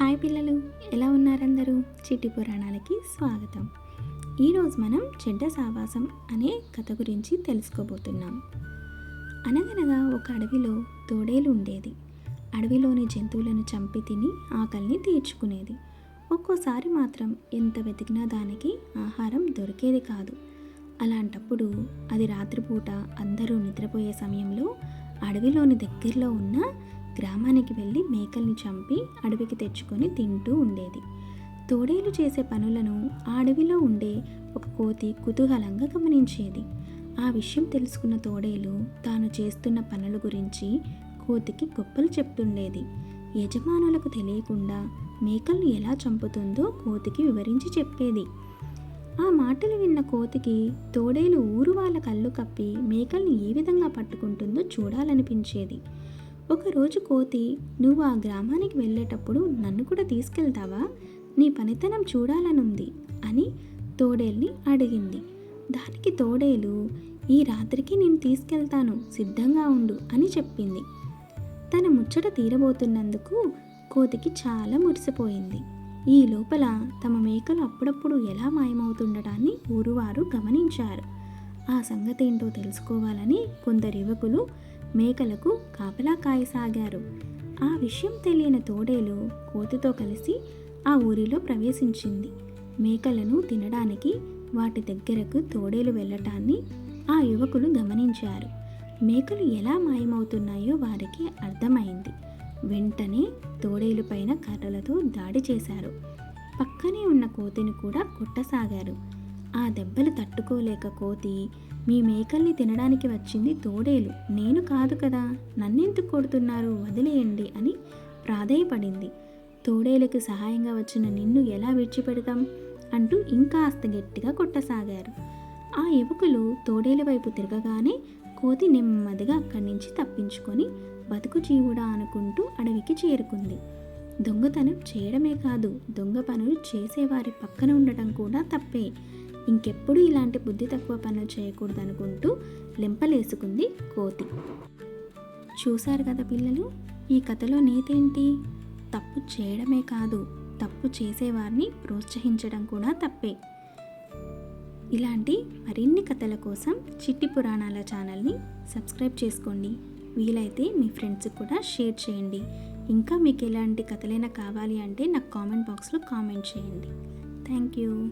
Hi పిల్లలు ఎలా ఉన్నారందరూ? చిట్టి పురాణాలకి స్వాగతం. ఈరోజు మనం చెడ్డ సావాసం అనే కథ గురించి తెలుసుకోబోతున్నాం. అనగనగా ఒక అడవిలో తోడేలు ఉండేది అడవిలోని జంతువులను చంపి తిని ఆకలిని తీర్చుకునేది. ఒక్కోసారి మాత్రం ఎంత వెతికినా దానికి ఆహారం దొరికేది కాదు. అలాంటప్పుడు అది రాత్రిపూట అందరూ నిద్రపోయే సమయంలో అడవిలోని దగ్గరలో ఉన్న గ్రామానికి వెళ్ళి మేకల్ని చంపి అడవికి తెచ్చుకొని తింటూ ఉండేది. తోడేలు చేసే పనులను ఆ అడవిలో ఉండే ఒక కోతి కుతూహలంగా గమనించేది. ఆ విషయం తెలుసుకున్న తోడేలు తాను చేస్తున్న పనుల గురించి కోతికి గొప్పలు చెప్తుండేది. యజమానులకు తెలియకుండా మేకలను ఎలా చంపుతుందో కోతికి వివరించి చెప్పేది. ఆ మాటలు విన్న కోతికి తోడేలు ఊరు వాళ్ళ కళ్ళు కప్పి మేకల్ని ఏ విధంగా పట్టుకుంటుందో చూడాలనిపించేది. ఒకరోజు కోతి నువ్వు ఆ గ్రామానికి వెళ్ళేటప్పుడు నన్ను కూడా తీసుకెళ్తావా? నీ పనితనం చూడాలనుంది అని తోడేల్ని అడిగింది. దానికి తోడేలు ఈ రాత్రికి నేను తీసుకెళ్తాను సిద్ధంగా ఉండు అని చెప్పింది. తన ముచ్చట తీరబోతున్నందుకు కోతికి చాలా మురిసిపోయింది. ఈ లోపల తమ మేకలు అప్పుడప్పుడు ఎలా మాయమవుతుండటాన్ని ఊరువారు గమనించారు. ఆ సంగతేంటో తెలుసుకోవాలని కొందరు యువకులు మేకలకు కాపలా కాయసాగారు. ఆ విషయం తెలియని తోడేలు కోతితో కలిసి ఆ ఊరిలో ప్రవేశించింది. మేకలను తినడానికి వాటి దగ్గరకు తోడేలు వెళ్ళటాన్ని ఆ యువకులు గమనించారు. మేకలు ఎలా మాయమవుతున్నాయో వారికి అర్థమైంది. వెంటనే తోడేలు పైన కర్రలతో దాడి చేశారు. పక్కనే ఉన్న కోతిని కూడా కొట్టసాగారు. ఆ దెబ్బలు తట్టుకోలేక కోతి మీ మేకల్ని తినడానికి వచ్చింది తోడేలు. నేను కాదు కదా నన్నెందుకు కొడుతున్నారు? వదిలేయండి అని ప్రాధేయపడింది. తోడేలుకి సహాయంగా వచ్చిన నిన్ను ఎలా విడిచిపెడతాం? అంటూ ఇంకాస్త గట్టిగా కొట్టసాగారు. ఆ యువకులు తోడేలు వైపు తిరగగానే కోతి నెమ్మదిగా అక్కడి నుంచి తప్పించుకొని బతుకు జీవుడా అనుకుంటూ అడవికి చేరుకుంది. దొంగతనం చేయడమే కాదు దొంగ పనులు చేసేవారి పక్కన ఉండటం కూడా తప్పే. ఇంకెప్పుడు ఇలాంటి బుద్ధి తక్కువ పనులు చేయకూడదు అనుకుంటూ లెంపలేసుకుంది కోతి. చూశారు కదా పిల్లలు ఈ కథలో నీతేంటి? తప్పు చేయడమే కాదు తప్పు చేసేవారిని ప్రోత్సహించడం కూడా తప్పే. ఇలాంటి మరిన్ని కథల కోసం చిట్టి పురాణాల ఛానల్ని సబ్స్క్రైబ్ చేసుకోండి. వీలైతే మీ ఫ్రెండ్స్కి కూడా షేర్ చేయండి. ఇంకా మీకు ఎలాంటి కథలైనా కావాలి అంటే నాకు కామెంట్ బాక్స్లో కామెంట్ చేయండి. Thank you.